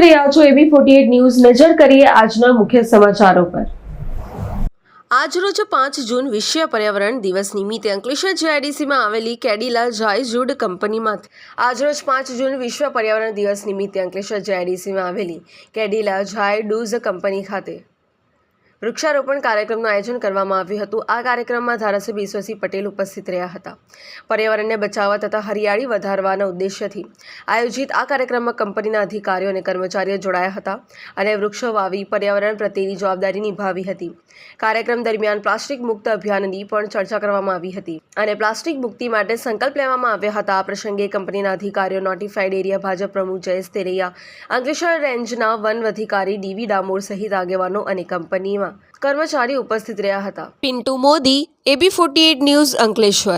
રહ્યા છો એબી forty news. નજર કરીએ આજના મુખ્ય સમાચારો પર. આજરોજ પાંચ જૂન વિશ્વ પર્યાવરણ દિવસ નિમિત્તે અંકલેશ્વર જીઆઈડીસીમાં આવેલી કેડિલા ઝાય જૂડ કંપનીમાં આજરોજ પાંચ જૂન વિશ્વ પર્યાવરણ દિવસ નિમિત્તે અંકલેશ્વર જીઆઈડીસીમાં આવેલી કેડિલા જાયડૂઝ કંપની ખાતે વૃક્ષારોપણ કાર્યક્રમનું આયોજન કરવામાં આવ્યું હતું. આ કાર્યક્રમમાં ધારાસભ્ય ઈશ્વરસિંહ પટેલ ઉપસ્થિત રહ્યા હતા. પર્યાવરણને બચાવવા તથા હરિયાળી વધારવાના ઉદ્દેશ્યથી આયોજિત આ કાર્યક્રમમાં કંપનીના અધિકારીઓ અને કર્મચારીઓ જોડાયા હતા અને વૃક્ષો વાવી પર્યાવરણ પ્રત્યેની જવાબદારી નિભાવી હતી. કાર્યક્રમ દરમિયાન પ્લાસ્ટિક મુક્ત અભિયાનની પણ ચર્ચા કરવામાં આવી હતી અને પ્લાસ્ટિક મુક્તિ માટે સંકલ્પ લેવામાં આવ્યા હતા. આ પ્રસંગે કંપનીના અધિકારીઓ નોટિફાઈડ એરિયા ભાજપ પ્રમુખ જયેશ તેરૈયા, અંકલેશ્વર રેન્જના વન અધિકારી ડીવી ડામોર સહિત આગેવાનો અને કંપનીમાં કર્મચારીઓ ઉપસ્થિત રહ્યા હતા. Pintu Modi A B forty news Ankleshwar.